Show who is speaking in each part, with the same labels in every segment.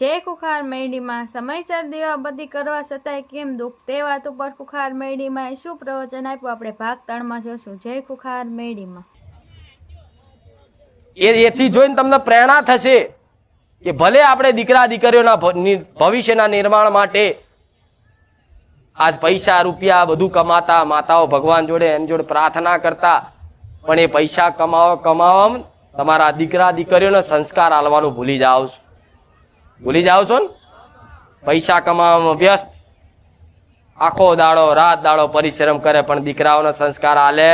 Speaker 1: જે કુખાર મેળીમાં સમયસર દીવાબત્તી કરવા છતાંય કેમ દુઃખ? તે વાત ઉપર કુખાર એ શું પ્રવચન આપ્યું? આપણે ભાગ ત્રણમાં જોશું. જય કુખાર મેળીમાં
Speaker 2: એ એથી જોઈને તમને પ્રેરણા થશે કે ભલે આપણે દીકરા દીકરીઓના ભવિષ્યના નિર્માણ માટે આજ પૈસા, રૂપિયા બધું કમાતા, માતાઓ ભગવાન જોડે એની જોડે પ્રાર્થના કરતા, પણ એ પૈસા કમાવો કમાવા તમારા દીકરા દીકરીઓને સંસ્કાર આલવાનું ભૂલી જાઓ છો. ભૂલી જાઓ છો ને? પૈસા કમાવામાં વ્યસ્ત. આખો દાડો, રાત દાડો પરિશ્રમ કરે, પણ દીકરાઓનો સંસ્કાર આલે.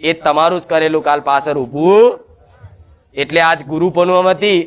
Speaker 2: એ તમારું જ કરેલું કાલ પાછળ ઊભું. એટલે આજ ગુરુ પૂનમ હતી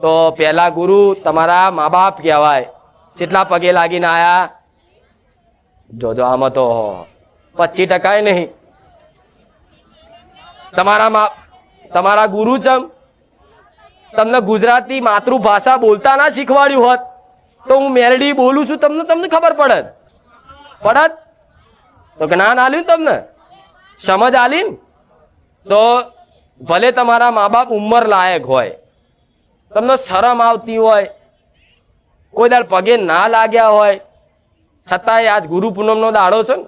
Speaker 2: તો પહેલા ગુરુ તમારા મા બાપ કહેવાય. કેટલા પગે લાગીને આયા, જોજો આમાં તો પચીસ ટકા નહીં. તમારા મા, તમારા ગુરુ ચમ તમને ગુજરાતી માતૃભાષા બોલતા ના શીખવાડ્યું હોત, તો હું મેલડી બોલું છું, તમને તમને ખબર પડત. પડત? તો જ્ઞાન આલ્યું તમને? સમજ આલી તો ભલે તમારા મા બાપ ઉંમર લાયક હોય, તમને શરમ આવતી હોય, કોઈ દાડ પગે ના લાગ્યા હોય, છતાંય આજ ગુરુ પૂનમનો દાડો છે ને?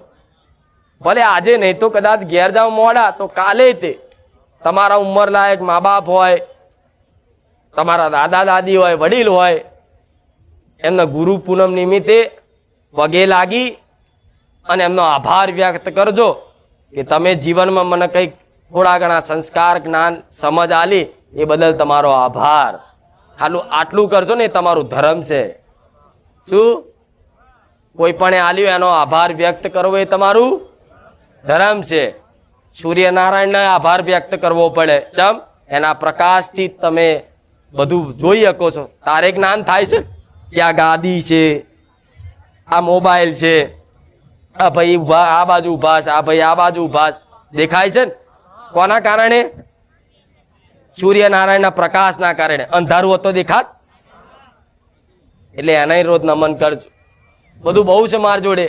Speaker 2: ભલે આજે નહીં તો કદાચ ઘેર જાઓ મોડા, તો કાલે તે તમારા ઉંમર લાયક મા બાપ હોય તમારા દાદા દાદી હોય, વડીલ હોય, એમના ગુરુ પૂનમ નિમિત્તે પગે લાગી અને એમનો આભાર વ્યક્ત કરજો કે તમે જીવનમાં મને કંઈક થોડા ઘણા સંસ્કાર, જ્ઞાન, સમજ આલી એ બદલ તમારો આભાર. ખાલું આટલું કરશો ને, એ તમારું ધર્મ છે. શું? કોઈ પણ આલ્યું એનો આભાર વ્યક્ત કરવો એ તમારું ધર્મ છે. સૂર્યનારાયણને આભાર વ્યક્ત કરવો પડે. ચમ? એના પ્રકાશથી તમે બધું જોઈ શકો છો. તારે જ્ઞાન થાય છે? કે આ ગાદી છે, આ મોબાઈલ છે, આ ભાઈ ઊભા, આ બાજુ ઊભા છે, આ ભાઈ આ બાજુ છે. દેખાય છે ને? કોના કારણે? સૂર્યનારાયણના પ્રકાશના કારણે. અંધારું હતો દેખાત? એટલે એનાય રોજ નમન કરજો. બધું બહુ છે માર જોડે.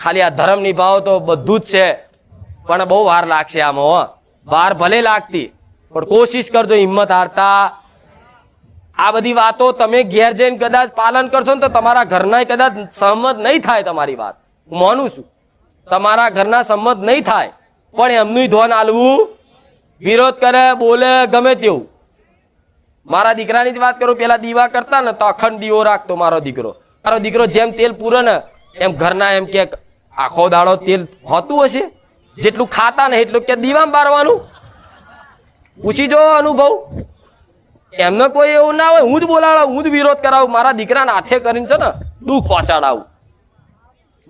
Speaker 2: ખાલી આ ધર્મ નિભાવો તો બધું જ છે. પણ બહુ વાર લાગશે આમાં વાર ભલે લાગતી, પણ કોશિશ કરજો હિંમત હારતા. આ બધી વાતો તમે ઘેર જઈને કદાચ પાલન કરશો ને તો તમારા ઘરના કદાચ સહમત નહીં થાય તમારી વાત. હું માનું છું. તમારા ઘરના સંમત નહીં થાય. પણ એમનું ધોન આલવું વિરોધ કરે, બોલે, ગમે તેવું. મારા દીકરાની જ વાત કરું, પેલા દીવા કરતા ને તો અખંડ દીવો રાખતો મારો દીકરો. મારો દીકરો જેમ તેલ પૂરે ને એમ ઘરના એમ કે આખો દાડો તેલ હોતું હશે. જેટલું ખાતા ને એટલું કે દીવામાં બારવાનું. પૂછી જો અનુભવ. એમને કોઈ એવું ના હોય, હું જ બોલાડાવું હું જ વિરોધ કરાવું, મારા દીકરાને હાથે કરીને છે ને દુઃખ પહોંચાડાવું.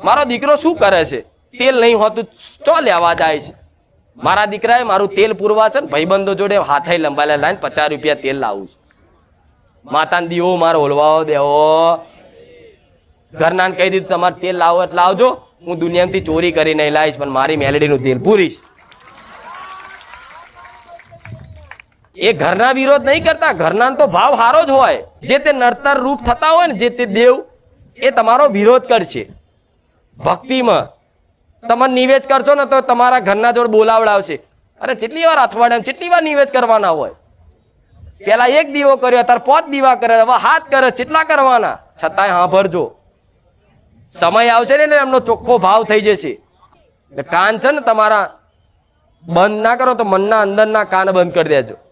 Speaker 2: મારો દીકરો શું કરે છે? તેલ નહીં હોતું, ચો લેવા જાય છે? મારા દીકરાએ મારું તેલ પૂરવા છે ને, ભાઈબંધો જોડે હાથે લંબાયેલા લાઈને પચાસ રૂપિયા તેલ લાવું છું. માતાને દીવો મારો ઓલવાઓ દેવો. ઘરના કહી દીધું, તમારે તેલ લાવો એટલે લાવજો હું દુનિયામાંથી ચોરી કરી નહીં લાવીશ, પણ મારી મેલેડીનું તેલ પૂરીશ. એ ઘરના વિરોધ નહીં કરતા. ઘરના તો ભાવ હારો જ હોય. જે તે નડતર રૂપ થતા હોય ને, જે તે દેવ, એ તમારો વિરોધ કરશે. ભક્તિમાં. તમે નિવેદ કરશો ને, તો તમારા ઘરના જોડે બોલાવડાવશે. અરે કેટલી વાર અઠવાડિયામાં કેટલી વાર નિવેદ કરવાના હોય. પેલા એક દીવો કર્યો, અત્યારે પાંચ દીવા કરે, હવે હાથ કરે કેટલા કરવાના. છતાંય હા ભરજો સમય આવશે ને એમનો ચોખ્ખો ભાવ થઈ જશે. કાન છે ને તમારા, બંધ ના કરો, તો મનના અંદરના કાન બંધ કરી દેજો.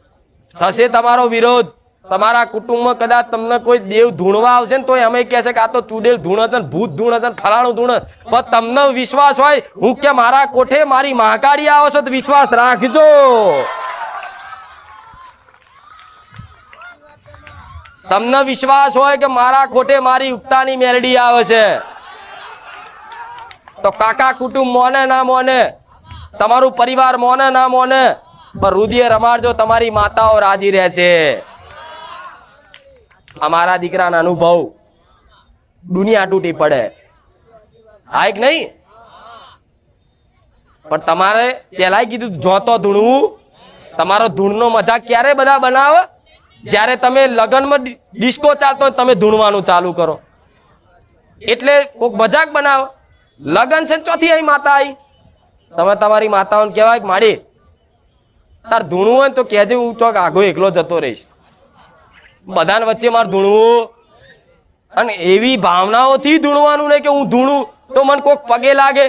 Speaker 2: થશે તમારો વિરોધ. તમારા કુટુંબમાં કદાચ તમને કોઈ દેવ ધૂણવા આવશે ને તો અમે કહેશે કે આ તો ચૂડેલ ધૂણ હશે ભૂત ધૂણ હશે ને ફલાણું ધૂણ પણ તમને વિશ્વાસ હોય, હું કે મારા કોઠે મારી મહાકાળી આવો છો તો વિશ્વાસ રાખજો. તમને વિશ્વાસ હોય કે મારા ખોટે મારી ઉગતાની મેલડી આવે છે. તો કાકા કુટુંબ મોને ના મોને? તમારું પરિવાર મોને ના મોને? પણ રુધિર રમાડજો તમારી માતાઓ રાજી રહેશે. અમારા દીકરાના અનુભવ દુનિયા તૂટી પડે. હા કે નહીં? પણ તમારે પેલા કીધું જોતો ધૂણવું તમારો ધૂણનો મજાક ક્યારે બધા બનાવે? જ્યારે તમે લગ્નમાં ડિસ્કો ચાલતો તમે ધૂણવાનું ચાલુ કરો. એટલે કોઈક મજાક બનાવો. લગ્ન છે ચોથી અહીં માતા આવી તમે તમારી માતાઓને કહેવાય કે, માડી તાર ધૂણવું હોય ને તો કહેજે હું ચોક આગો એકલો જતો રહીશ. બધાને વચ્ચે મારે ધૂણવું અને એવી ભાવનાઓથી ધૂણવાનું નહીં કે હું ધૂણું, તો મને કોક પગે લાગે.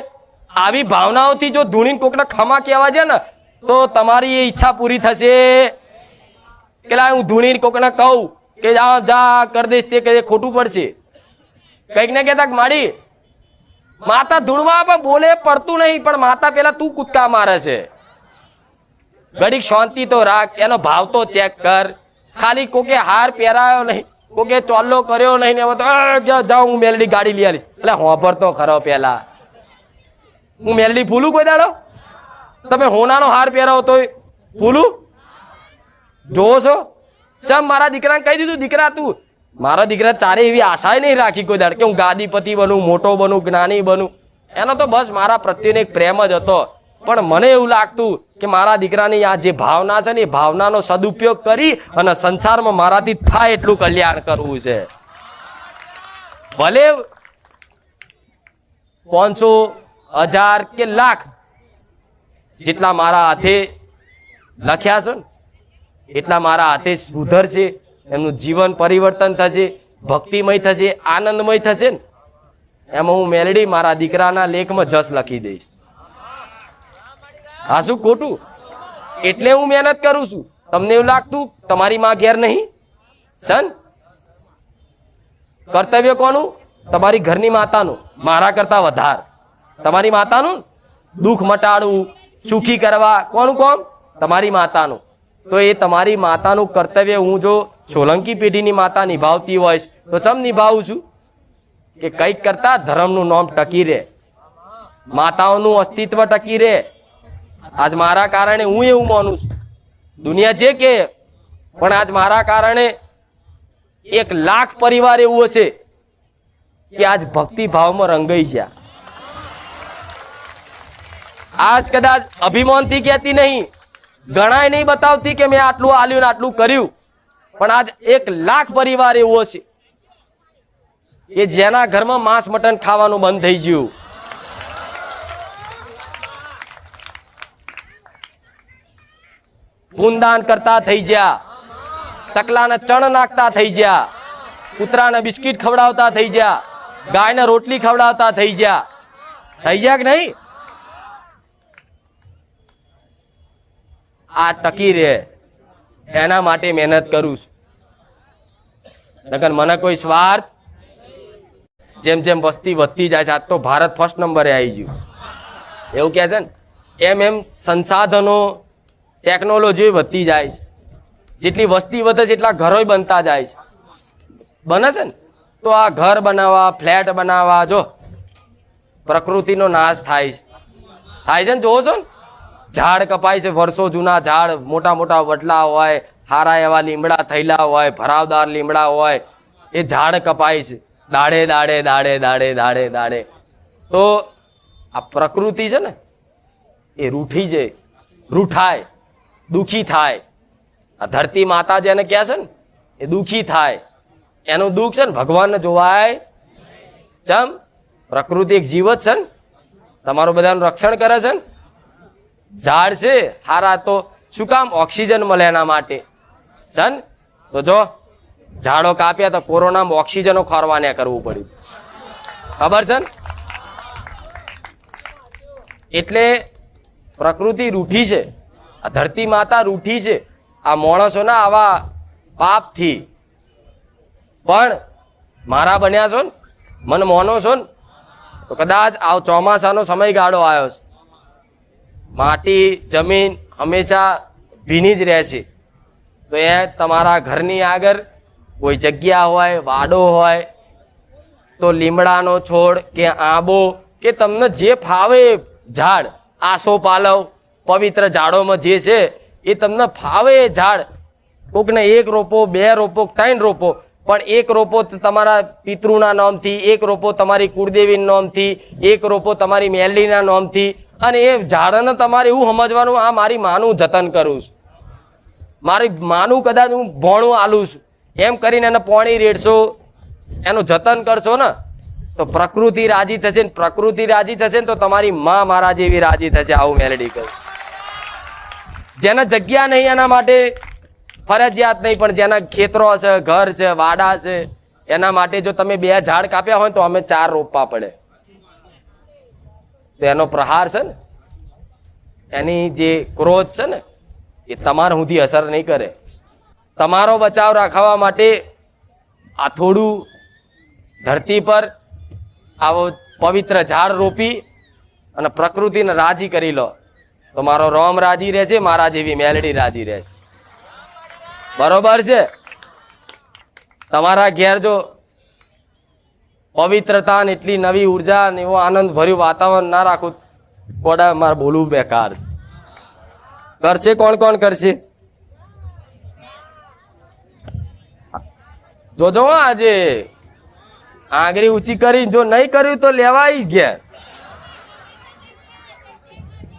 Speaker 2: આવી ભાવનાઓથી જો ધૂણીને કોકને ખમા કહેવા છે ને, તો તમારી એ ઈચ્છા પૂરી થશે. કે લા હું ધૂણીને કોકને કહું કે જા જા કરી દઈશ, તે કે ખોટું પડશે. કંઈક ને કહેતા માડી, માતા ધૂણવા પણ બોલે, પડતું નહીં, પણ માતા પેલા તું કૂદકા મારે છે. ઘડીક શાંતિ તો રાખ એનો ભાવ તો ચેક કર. ખાલી કોકે હાર પહેરાયો નહીં કોકે ચોલ્લો કર્યો નહીં ને હવે તો "આ, જાઉં હું મેલડી ગાડી લઈ આવી એટલે હોભર તો ખરો પેલા. હું મેલડી ફૂલું કોઈ દાડો? તમે હોનાનો હાર પહેરાવો તો ફૂલું? જોવો છો? ચમ મારા દીકરાને કહી દીધું દીકરા તું મારા દીકરા ચારે એવી આશાય નહીં રાખી કોઈ દાડ કે હું ગાદીપતિ બનું મોટો બનું જ્ઞાની બનું. એનો તો બસ મારા પ્રત્યેનો એક પ્રેમ જ હતો. પણ મને એવું લાગતું કે મારા દીકરાની આ જે ભાવના છે ને એ ભાવનાનો સદુપયોગ કરી અને સંસારમાં મારાથી થાય એટલું કલ્યાણ કરવું છે. ભલે પાંચસો હજાર કે લાખ જેટલા મારા હાથે લખ્યા છે ને, એટલા મારા હાથે સુધરશે, એમનું જીવન પરિવર્તન થશે, ભક્તિમય થશે, આનંદમય થશે ને, એમાં હું મેલડી મારા દીકરાના લેખમાં જસ લખી દઈશ. હા, શું ખોટું? એટલે હું મહેનત કરું છું. તમને એવું લાગતું તમારી માં ઘેર નહીં? સન? કર્તવ્ય કોનું? તમારી ઘરની માતાનું. મારા કરતા વધાર. તમારી માતાનું દુઃખ મટાડવું, સુખી કરવા. કોનું કોમ? તમારી માતાનું. તો એ તમારી માતાનું કર્તવ્ય હું જો સોલંકી પેઢીની માતા નિભાવતી હોઈશ, તો ચમ નિભાવું છું? કે કંઈક કરતા ધર્મનું નામ ટકી રહે. માતાઓનું અસ્તિત્વ ટકી રહે. આજ મારા કારણે હું એવું માનું છું. દુનિયા જે કે પણ આજ મારા કારણે એક લાખ પરિવાર એવું હશે કે આજ ભક્તિ ભાવમાં રંગાઈ ગયા. આજ કદાચ અભિમાનથી કહેતી નહીં, ગણાય નહીં બતાવતી કે મેં આટલું આલ્યું ને આટલું કર્યું, પણ આજ એક લાખ પરિવાર એવો હશે કે જેના ઘરમાં માંસ મટન ખાવાનું બંધ થઈ ગયું. પૂનદાન કરતા થઈ ગયા. તકલાને ચણ નાખતા થઈ ગયા. કૂતરાને બિસ્કિટ ખવડાવતા થઈ ગયા. ગાયને રોટલી ખવડાવતા થઈ ગયા. થઈ ગયા કે નહીં? આ ટકી રહે. એના માટે મહેનત કરું છું. નકર મને કોઈ સ્વાર્થ? જેમ જેમ વસ્તી વધતી જાય છે, આજ તો ભારત ફર્સ્ટ નંબરે આવી ગયું. એવું કહે છે ને? એમ એમ સંસાધનો ટેકનોલોજી વધતી જાય છે. જેટલી વસ્તી વધે છે, એટલા ઘરોય બનતા જાય છે. બને છે ને? તો આ ઘર બનાવવા, ફ્લેટ બનાવવા, જો પ્રકૃતિનો નાશ થાય છે. થાય છે ને? જોવો છો ને? ઝાડ કપાય છે વર્ષો જૂના ઝાડ, મોટા મોટા વડલા હોય, હારા એવા લીમડા થયેલા હોય, ભરાવદાર લીમડા હોય, એ ઝાડ કપાય છે. દાડે દાડે દાડે દાડે દાડે દાડે. તો આ પ્રકૃતિ છે ને, એ રૂઠી જાય, રૂઠાય. દુખી થાય. આ ધરતી માતા જેને કહે છે ને, એ દુઃખી થાય. એનું દુઃખ છે ને, ભગવાનને જોવાય ચમ, પ્રકૃતિ એક જીવ જ છે ને, તમારું બધાનું રક્ષણ કરે છે ને. ઝાડ છે, હારા તો શું કામ ઓક્સિજન મળે એના માટે? છે ને તો જો ઝાડો કાપ્યા તો કોરોનામાં ઓક્સિજનો ખોરવાને કરવું પડ્યું. ખબર છે ને? એટલે પ્રકૃતિ રૂઠી છે. આ ધરતી માતા રૂઠી છે. આ માણસોના આવા પાપથી. પણ મારા બન્યા છો ને, મને મોનો છો ને, તો કદાચ આ ચોમાસાનો સમયગાળો આવ્યો છે. માટી, જમીન હંમેશા ભીની જ રહે છે. તો એ તમારા ઘરની આગળ કોઈ જગ્યા હોય, વાડો હોય, તો લીમડાનો છોડ કે આંબો કે તમને જે ફાવે ઝાડ, આસો પાલવ પવિત્ર ઝાડોમાં જે છે, એ તમને ફાવે એ ઝાડ. કોકને એક રોપો, બે રોપો, ત્રણ રોપો, પણ એક રોપો તમારા પિતૃના નામથી, એક રોપો તમારી કુળદેવીના નામથી, એક રોપો તમારી મેલડીના નામથી, અને એ ઝાડને તમારે એવું સમજવાનું, આ મારી માનું જતન કરું છું. મારી માનું કદાચ હું ભોણું આલું છું. એમ કરીને એને પોણી રેડશો, એનું જતન કરશો ને, તો પ્રકૃતિ રાજી થશે ને પ્રકૃતિ રાજી થશે ને તો તમારી મા મારા જેવી રાજી થશે, આવું મેલેડી કહું જેને જગ્યા નહીં, એના માટે ફરજિયાત નહીં, પણ જેના ખેતરો છે, ઘર છે, વાડા છે, એના માટે જો તમે બે ઝાડ કાપ્યા હોય તો અમે ચાર રોપવા પડે. તો એનો પ્રહાર છે ને, એની જે ક્રોધ છે ને, એ તમારા સુધી અસર નહીં કરે. તમારો બચાવ રાખવા માટે આ થોડું ધરતી પર આવો પવિત્ર ઝાડ રોપી અને પ્રકૃતિને રાજી કરી લો. તો મારો રોમ રાજી રહેશે મારા જેવી મેલડી રાજી રહેશે બરોબર છે? તમારા ઘેર જો પવિત્રતા ને એટલી નવી ઊર્જા ને એવો આનંદ ભર્યું વાતાવરણ ના રાખું, કોડા મારે બોલવું બેકાર છે. કરશે કોણ કોણ કરશે? જોજો આજે. આંગળી ઊંચી કરી જો નહીં કર્યું તો લેવાય જ ઘેર.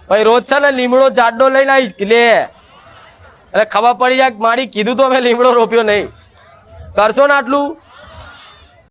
Speaker 2: ભાઈ, રોજ છે ને લીમડો જાડો લઈને આવીશ લે એટલે ખબર પડી જાય મારી કીધું તો મેં લીમડો રોપ્યો નહીં. કરશો ને આટલું?